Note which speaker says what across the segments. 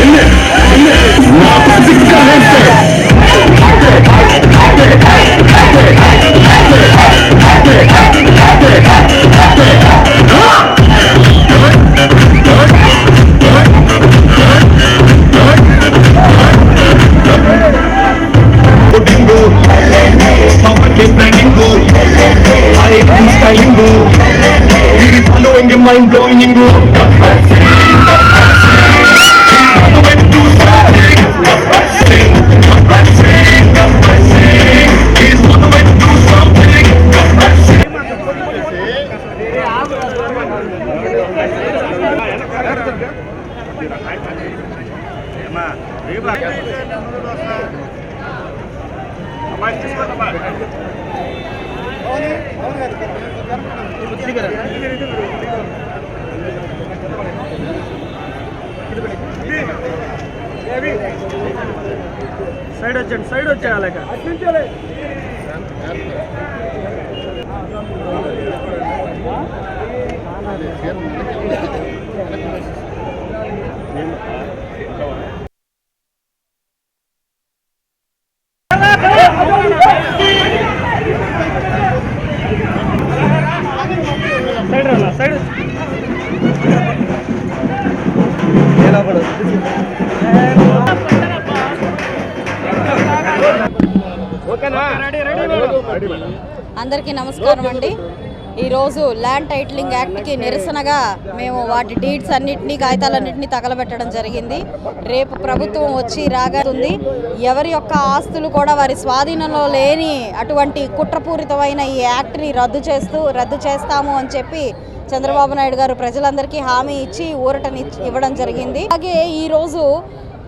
Speaker 1: Mind blowing, mind blowing, mind blowing.
Speaker 2: Side వచ్చండి side వచ్చేయాలి ఇక.
Speaker 3: అందరికీ నమస్కారం అండి. ఈరోజు ల్యాండ్ టైటిలింగ్ యాక్ట్కి నిరసనగా మేము వాటి డీడ్స్ అన్నింటినీ కాగితాలన్నింటినీ తగలబెట్టడం జరిగింది. రేపు ప్రభుత్వం వచ్చి రాగాతుంది ఎవరి యొక్క ఆస్తులు కూడా వారి స్వాధీనంలో లేని అటువంటి కుట్రపూరితమైన ఈ యాక్ట్ని రద్దు చేస్తూ రద్దు చేస్తాము అని చెప్పి చంద్రబాబు నాయుడు గారు ప్రజలందరికీ హామీ ఇచ్చి ఊరటని ఇవ్వడం జరిగింది. అలాగే ఈరోజు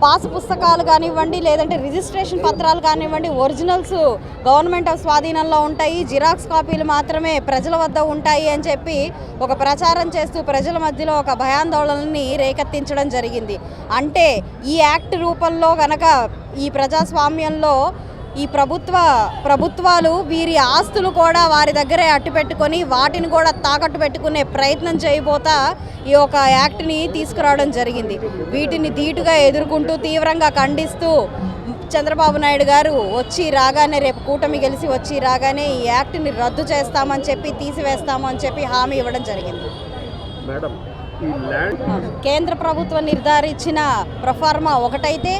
Speaker 3: పాస్ పుస్తకాలు కానివ్వండి లేదంటే రిజిస్ట్రేషన్ పత్రాలు కానివ్వండి ఒరిజినల్స్ గవర్నమెంట్ ఆఫ్ స్వాధీనంలో ఉంటాయి. జిరాక్స్ కాపీలు మాత్రమే ప్రజల వద్ద ఉంటాయి అని చెప్పి ఒక ప్రచారం చేస్తూ ప్రజల మధ్యలో ఒక భయాందోళనని రేకెత్తించడం జరిగింది. అంటే ఈ యాక్ట్ రూపంలో గనక ఈ ప్రజాస్వామ్యంలో ఈ ప్రభుత్వ ప్రభుత్వాలు వీరి ఆస్తులు కూడా వారి దగ్గరే అట్టు పెట్టుకొని వాటిని కూడా తాకట్టు పెట్టుకునే ప్రయత్నం చేయబోతా ఈ యొక్క యాక్ట్ని తీసుకురావడం జరిగింది. వీటిని ధీటుగా ఎదుర్కొంటూ తీవ్రంగా ఖండిస్తూ చంద్రబాబు నాయుడు గారు వచ్చి రాగానే రేపు కూటమి గెలిచి వచ్చి రాగానే ఈ యాక్ట్ని రద్దు చేస్తామని చెప్పి తీసివేస్తాము అని చెప్పి హామీ ఇవ్వడం జరిగింది. కేంద్ర ప్రభుత్వం నిర్ధారించిన ప్రఫార్మా ఒకటైతే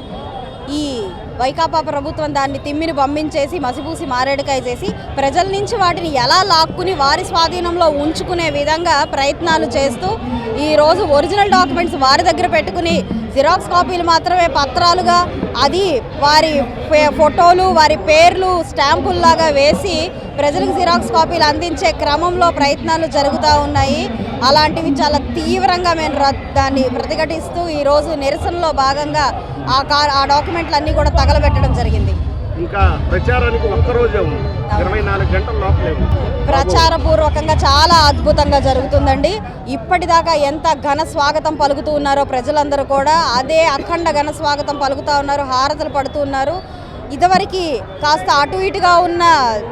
Speaker 3: ఈ వైకాపా ప్రభుత్వం దాన్ని తిమ్మిని పంపించేసి మసిపూసి మారేడుకాయ చేసి ప్రజల నుంచి వాటిని ఎలా లాక్కుని వారి స్వాధీనంలో ఉంచుకునే విధంగా ప్రయత్నాలు చేస్తూ ఈరోజు ఒరిజినల్ డాక్యుమెంట్స్ వారి దగ్గర పెట్టుకుని జిరాక్స్ కాపీలు మాత్రమే పత్రాలుగా అది వారి ఫోటోలు వారి పేర్లు స్టాంపుల్లాగా వేసి ప్రజలకు జిరాక్స్ కాపీలు అందించే క్రమంలో ప్రయత్నాలు జరుగుతూ ఉన్నాయి. అలాంటివి చాలా తీవ్రంగా మేము దాన్ని ప్రతిఘటిస్తూ ఈరోజు నిరసనలో భాగంగా ఆ కా ఆ డాక్యుమెంట్లు అన్నీ కూడా తగలబెట్టడం జరిగింది.
Speaker 2: ఇంకా ప్రచారానికి ఒక్కరోజే ఉంది. ఇరవై నాలుగు గంటల లోపలే ఉంది.
Speaker 3: ప్రచారపూర్వకంగా చాలా అద్భుతంగా జరుగుతుందండి. ఇప్పటిదాకా ఎంత ఘన స్వాగతం పలుకుతూ ఉన్నారో ప్రజలందరూ కూడా అదే అఖండ ఘన స్వాగతం పలుకుతూ ఉన్నారు హారతలు పడుతూ ఉన్నారు. ఇదివరకు కాస్త అటు ఇటుగా ఉన్న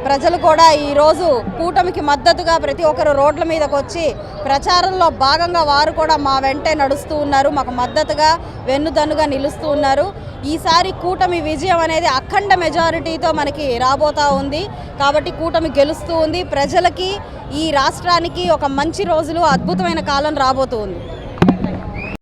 Speaker 3: ప్రజలు కూడా ఈరోజు కూటమికి మద్దతుగా ప్రతి ఒక్కరు రోడ్ల మీదకి వచ్చి ప్రచారంలో భాగంగా వారు కూడా మా వెంటే నడుస్తూ ఉన్నారు. మాకు మద్దతుగా వెన్నుదన్నుగా నిలుస్తూ ఉన్నారు. ఈసారి కూటమి విజయం అనేది అఖండ మెజారిటీతో మనకి రాబోతా ఉంది. కాబట్టి కూటమి గెలుస్తూ ఉంది. ప్రజలకి ఈ రాష్ట్రానికి ఒక మంచి రోజులు అద్భుతమైన కాలం రాబోతూ ఉంది.